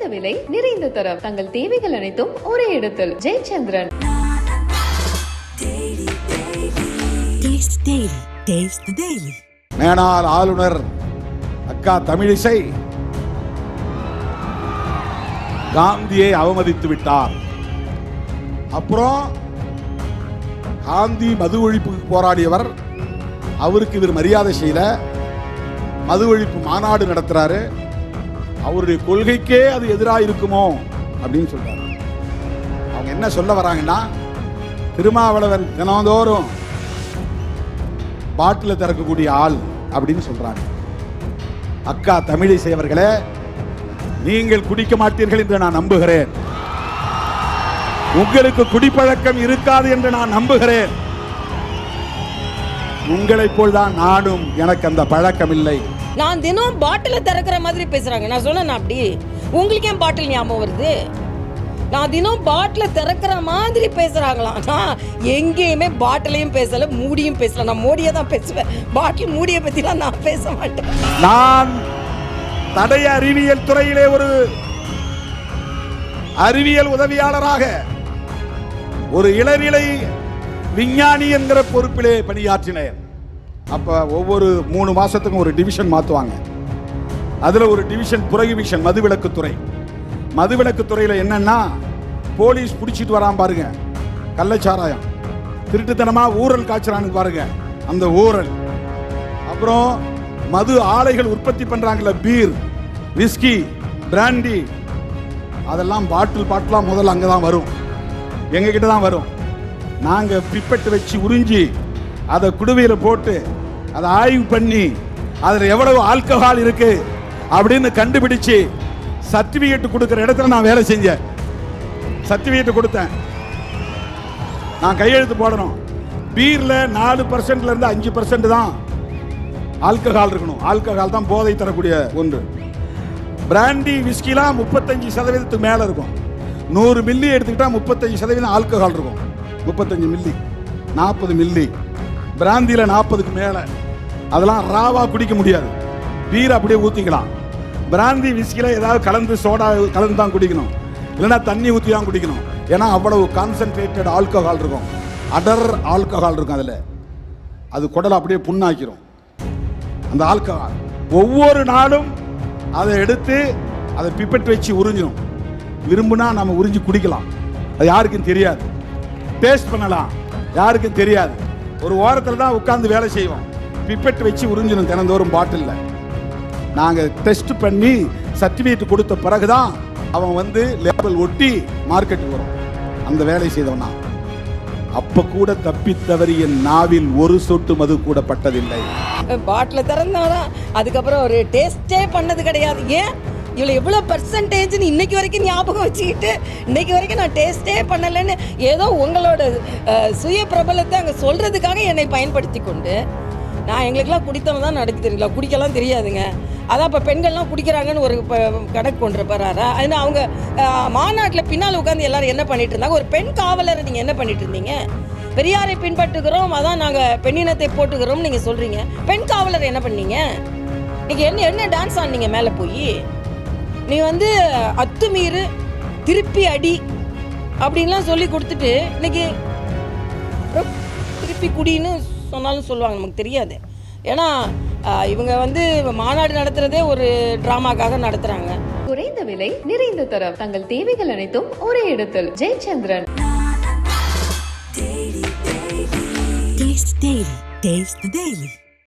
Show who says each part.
Speaker 1: குறைந்த விலை நிறைந்த தரம். தங்கள் தேவைகள் அனைத்தும் ஒரே இடத்தில். ஜெயச்சந்திரன்.
Speaker 2: மேனாள் ஆளுநர் அக்கா தமிழிசை. காந்தியை அவமதித்து விட்டார். அப்புறம் காந்தி மது ஒழிப்புக்கு போராடியவர் அவருக்கு இவர் மரியாதை செய்யல. மது ஒழிப்பு மாநாடு நடத்துறாரு. அவருடைய கொள்கைக்கே அது எதிராக இருக்குமோ அப்படின்னு சொல்றாரு. அவங்க என்ன சொல்ல வராங்கன்னா திருமாவளவன் தினந்தோறும் பாட்டில் திறக்கக்கூடிய ஆள் அப்படின்னு சொல்றாங்க. அக்கா தமிழிசை அவர்களே நீங்கள் குடிக்க மாட்டீர்கள் என்று நான் நம்புகிறேன். உங்களுக்கு குடிப்பழக்கம் இருக்காது என்று நான் நம்புகிறேன். உங்களைப் போல்தான் நானும் எனக்கு அந்த பழக்கம் இல்லை
Speaker 3: நான் தினம் பாட்டிலை திறக்கிற மாதிரி பேசுகிறாங்க நான் சொன்னேன் அப்படி. உங்களுக்கு ஏன் பாட்டில் ஞாபகம் வருது? நான் தினம் பாட்டிலை திறக்கிற மாதிரி பேசுகிறாங்களாம் நான் எங்கேயுமே பாட்டிலையும் பேசலை மூடியும் பேசலை. நான் மூடியை தான் பேசுவேன். பாட்டில் மூடியை பற்றிலாம் நான் பேச மாட்டேன்.
Speaker 2: நான் தடய அறிவியல் துறையிலே ஒரு அறிவியல் உதவியாளராக ஒரு இளநிலை விஞ்ஞானி என்கிற பொறுப்பிலே பணியாற்றினேன். அப்போ ஒவ்வொரு மூணு மாதத்துக்கும் ஒரு டிவிஷன் மாற்றுவாங்க அதில் ஒரு டிவிஷன் புரோகிபிஷன் மதுவிலக்குத்துறை மதுவிலக்குத்துறையில் என்னென்னா போலீஸ் பிடிச்சிட்டு வரான் பாருங்க. கள்ளச்சாராயம். திருட்டுத்தனமாக ஊரல் காய்ச்சறான்னு பாருங்க. அந்த ஊரல். அப்புறம் மது ஆலைகள் உற்பத்தி பண்ணுறாங்கள பீர் விஸ்கி பிராண்டி. அதெல்லாம் பாட்டில் பாட்டிலாம் முதல்ல அங்கே தான் வரும். எங்ககிட்ட தான் வரும். நாங்கள் பிப்பெட்டு வச்சு உறிஞ்சி அதை குடுவையில் போட்டு அதை ஆய்வு பண்ணி அதில் எவ்வளவு ஆல்கஹால் இருக்கு அப்படின்னு கண்டுபிடிச்சு சர்டிஃபிகேட் கொடுக்குற இடத்துல நான் வேலை செஞ்சேன். சர்டிஃபிகேட் கொடுத்தேன். நான் கையெழுத்து போடணும். பீரில் நாலு பர்சன்ட்ல இருந்து அஞ்சு பர்சன்ட் தான் ஆல்கஹால் இருக்கணும். ஆல்கஹால் தான் போதை தரக்கூடிய ஒன்று. பிராண்டி விஸ்கிலாம் முப்பத்தஞ்சு சதவீதத்துக்கு மேலே இருக்கும். நூறு மில்லி எடுத்துக்கிட்டால் முப்பத்தஞ்சு சதவீதம் ஆல்கஹால் இருக்கும். முப்பத்தஞ்சு மில்லி நாற்பது மில்லி பிராந்தியில் நாற்பதுக்கு மேலே. அதெல்லாம் ராவா குடிக்க முடியாது. பீர் அப்படியே ஊற்றிக்கலாம் பிராந்தி விஸ்கியில் ஏதாவது கலந்து சோடா கலந்து தான் குடிக்கணும். இல்லைன்னா தண்ணி ஊற்றி தான் குடிக்கணும். ஏன்னா அவ்வளவு கான்சென்ட்ரேட்டட் ஆல்கஹால் இருக்கும். அடர் ஆல்கஹால் இருக்கும் அதில். அது குடலை அப்படியே புண்ணாக்கிரும். அந்த ஆல்கஹால் ஒவ்வொரு நாளும் அதை எடுத்து அதை பிப்பெட் வச்சு உறிஞ்சிடும் விரும்புனா நம்ம உறிஞ்சி குடிக்கலாம். அது யாருக்கும் தெரியாது. டேஸ்ட் பண்ணலாம். யாருக்கும் தெரியாது. ஒரு ஓரத்தில் தான் உட்காந்து வேலை செய்வோம். பிப்பெட் வச்சு உறிஞ்சிடும் தினந்தோறும் பாட்டிலில். நாங்கள் டெஸ்ட் பண்ணி சர்டிஃபிகேட் கொடுத்த பிறகு தான் அவன் வந்து லேபிள் ஒட்டி மார்க்கெட்டுக்கு வரும். அந்த வேலை செய்தவனா. அப்ப கூட தப்பித்தவரி என் நாவில் ஒரு சொட்டு மது கூட பட்டதில்லை.
Speaker 3: பாட்டில் திறந்தாதான் அதுக்கப்புறம் ஒரு டேஸ்டே பண்ணது கிடையாது. ஏன்? இவ்வளோ எவ்வளோ பர்சன்டேஜ்னு இன்னைக்கு வரைக்கும் ஞாபகம் வச்சுக்கிட்டு இன்னைக்கு வரைக்கும் நான் டேஸ்டே பண்ணலைன்னு ஏதோ உங்களோட சுய பிரபலத்தை அங்கே சொல்கிறதுக்காக என்னை பயன்படுத்தி கொண்டு நான் எங்களுக்கெல்லாம் குடித்தவன் தான் நடக்க தெரியல குடிக்கலாம் தெரியாதுங்க. அதான் இப்போ பெண்கள்லாம் குடிக்கிறாங்கன்னு ஒரு ப- கணக்கு கொண்டு போகிறாரா அது அவங்க மாநாட்டில் பின்னால் உட்காந்து எல்லாரும் என்ன பண்ணிட்டு இருந்தாங்க? ஒரு பெண் காவலரை நீங்கள் என்ன பண்ணிட்டு இருந்தீங்க? பெரியாரை பின்பற்றுகிறோம் அதான் நாங்கள் பெண்ணினத்தை போட்டுக்கிறோம்னு நீங்கள் சொல்கிறீங்க பெண் காவலர் என்ன பண்ணீங்க? நீங்கள் என்ன என்ன டான்ஸ் ஆனீங்க மேலே போய்? நீ வந்து அத்துமீறு திருப்பி அடி அப்படின்லாம் சொல்லி கொடுத்துட்டு இன்னைக்கு திருப்பி குடின்னு சொன்னாலும் சொல்லுவாங்க நமக்கு தெரியாது. ஏன்னா இவங்க வந்து மாநாடு நடத்துறதே ஒரு ட்ராமாக்காக நடத்துகிறாங்க
Speaker 1: குறைந்த விலை நிறைந்த தரம். தங்கள் தேவைகள் அனைத்தும் ஒரே இடத்தில். ஜெயச்சந்திரன்.
Speaker 4: Taste the